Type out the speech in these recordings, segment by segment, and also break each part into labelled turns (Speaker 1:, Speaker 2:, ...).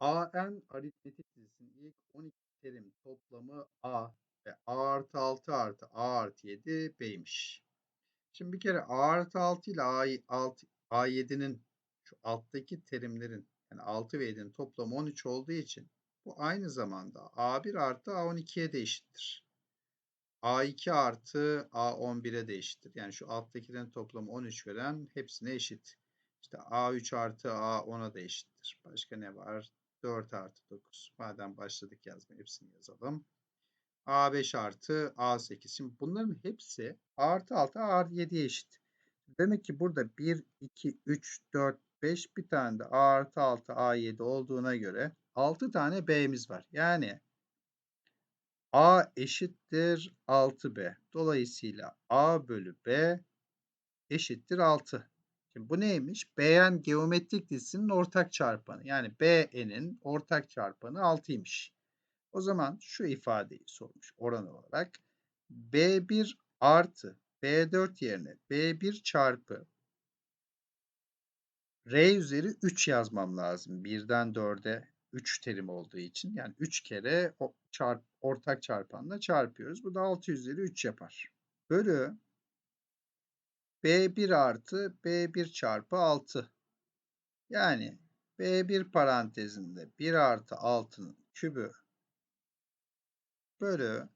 Speaker 1: AN aritmetik dizisinin ilk 12 terim toplamı A ve A artı 6 artı A artı 7 B'ymiş. Şimdi bir kere A artı 6 ile A, 6, A7'nin şu alttaki terimlerin yani 6 ve 7'nin toplamı 13 olduğu için bu aynı zamanda A1 artı A12'ye de eşittir. A2 artı A11'e de eşittir. Yani şu alttakilerin toplamı 13 veren hepsine eşit. İşte A3 artı A10'a da eşittir. Başka ne var? 4 artı 9. Madem başladık yazmaya hepsini yazalım. A5 artı A8. Şimdi bunların hepsi artı 6 A artı 7'ye eşit. Demek ki burada 1, 2, 3, 4, 5 bir tane de A artı 6 A7 olduğuna göre 6 tane B'miz var. Yani A eşittir 6B. Dolayısıyla A bölü B eşittir 6. Şimdi bu neymiş? Bn geometrik dizisinin ortak çarpanı. Yani Bn'in ortak çarpanı 6'ymış. O zaman şu ifadeyi sormuş oran olarak. B1 artı B4 yerine B1 çarpı R üzeri 3 yazmam lazım. 1'den 4'e 3 terim olduğu için. Yani 3 kere çarp, ortak çarpanla çarpıyoruz. Bu da 6 üzeri 3 yapar. Bölü B1 artı B1 çarpı 6. Yani B1 parantezinde 1 artı 6'nın kübü bölü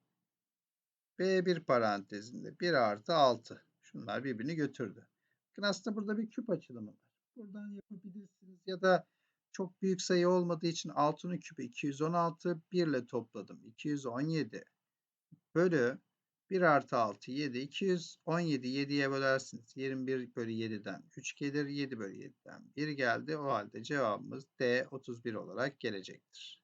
Speaker 1: B1 parantezinde 1 artı 6. Şunlar birbirini götürdü. Bakın aslında burada bir küp açılımı var. Buradan yapabilirsiniz ya da çok büyük sayı olmadığı için 6'nın küpü 216 1 ile topladım. 217 bölü 1 artı 6 7. 217 7'ye bölersiniz. 21 bölü 7'den 3 gelir. 7 bölü 7'den 1 geldi. O halde cevabımız D 31 olarak gelecektir.